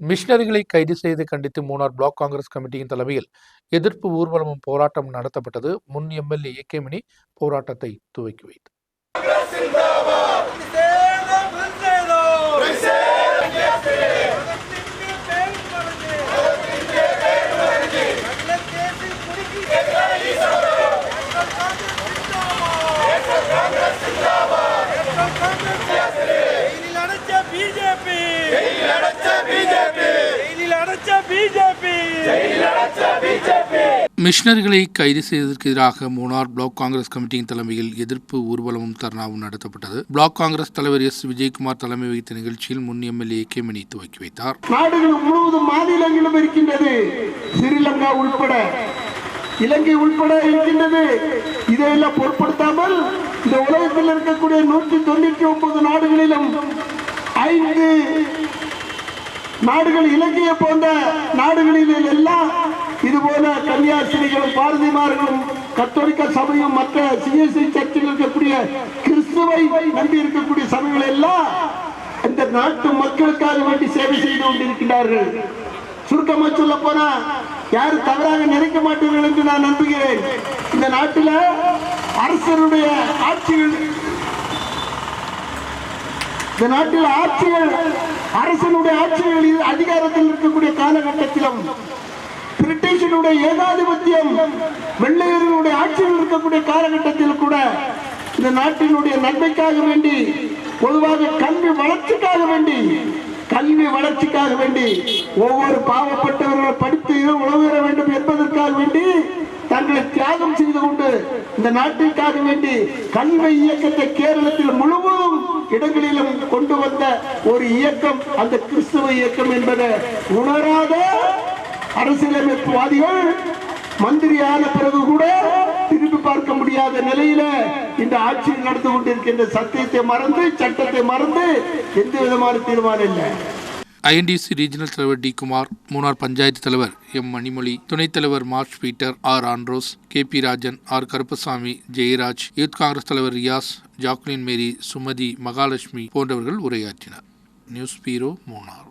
மிஷினரிகளை கைது செய்து கண்டித்து மூணார் பிளாக் காங்கிரஸ் கமிட்டியின் தலைமையில் எதிர்ப்பு ஊர்வலமும் போராட்டம் நடத்தப்பட்டது. முன் எம்எல்ஏ ஏகேமணி போராட்டத்தை துவக்கி வைத்து பிஜேபி மிஷனரிகளை கைது செய்ததற்கு எதிராக மூணார் பிளாக் காங்கிரஸ் கமிட்டியின் தலைமையில் எதிர்ப்பு ஊர்வலமும் தர்ணாவும் நடத்தப்பட்டது. பிளாக் காங்கிரஸ் தலைவர் எஸ். விஜயகுமார் தலைமை வகித்த நிகழ்ச்சியில் முன் எம்எல்ஏ ஏகேமணி துவக்கி வைத்தார். நாடுகள் முழுவதும் மாநிலங்களும் இருக்கின்றது. ஸ்ரீலங்கா உட்பட இலங்கை உட்பட இருக்கின்றது. இதையெல்லாம் பொருட்படுத்தாமல் இந்த உலகத்தில் இருக்கக்கூடிய நூற்றி தொண்ணூற்றி ஒன்பது நாடுகளிலும் ஐந்து நாடுகள் இலங்கையை போன்ற நாடுகளில் எல்லாம் இது போல கன்னியாசிரிகளும் பாரதிமார்களும் கத்தோலிக்க சபையும் மற்ற சிஎஸ்ஐ சர்ச்சில் இருக்கக்கூடிய கிறிஸ்துவை நம்பி இருக்கக்கூடிய சபைகள் எல்லாம் இந்த நாட்டு மக்களுக்காக வேண்டி சேவை செய்து கொண்டிருக்கிறார்கள் சுருக்கமா சொல்ல போனா யாரும் தவறாக நினைக்க மாட்டீர்கள் என்று நான் நம்புகிறேன். இந்த நாட்டில் அரசனுடைய ஆட்சிகள் இந்த நாட்டில் ஆட்சிகள் அரசனுடைய ஆட்சிகள் அதிகாரத்தில் இருக்கக்கூடிய காலகட்டத்திலும் பிரிட்டிஷனுடைய ஏகாதிபத்தியம் வெள்ளையர்களுடைய ஆட்சியில் இருக்கக்கூடிய காலகட்டத்தில் கூட இந்த நாட்டினுடைய நன்மைக்காக வேண்டி பொதுவாக கல்வி வளர்ச்சிக்காக வேண்டி கல்வி வளர்ச்சிக்காக வேண்டி ஒவ்வொரு பாவப்பட்டவர்கள் படித்து உழவு வேண்டும் என்பதற்கு வேண்டி தங்களை தியாகம் செய்து கொண்டு இந்த நாட்டிற்காக வேண்டி கல்வி இயக்கத்தை கேரளத்தில் முழுவதும் இடங்களிலும் கொண்டு வந்த ஒரு இயக்கம் அந்த கிறிஸ்துவ இயக்கம் என்பதை உணராத அரசியலமைப்புவாதிகள் மந்திரியான பிறகு கூட திரும்பி பார்க்க முடியாத நிலையில இந்த ஆட்சியில் நடந்து கொண்டிருக்கின்ற சத்தியத்தை மறந்து சட்டத்தை மறந்து எந்த விதமான தீர்மானம் இல்லை. ஐஎன்டிசி ரீஜனல் தலைவர் டி குமார் மூணார் பஞ்சாயத்து தலைவர் எம் மணிமொழி துணைத் தலைவர் March Peter R Andrews K P Rajan R Karuppasamy Jeyaraj youth Congress தலைவர் ரியாஸ் ஜாக்லின் மேரி சுமதி மகாலட்சுமி போன்றவர்கள் உரையாற்றினர். நியூஸ் பீரோ மூணார்.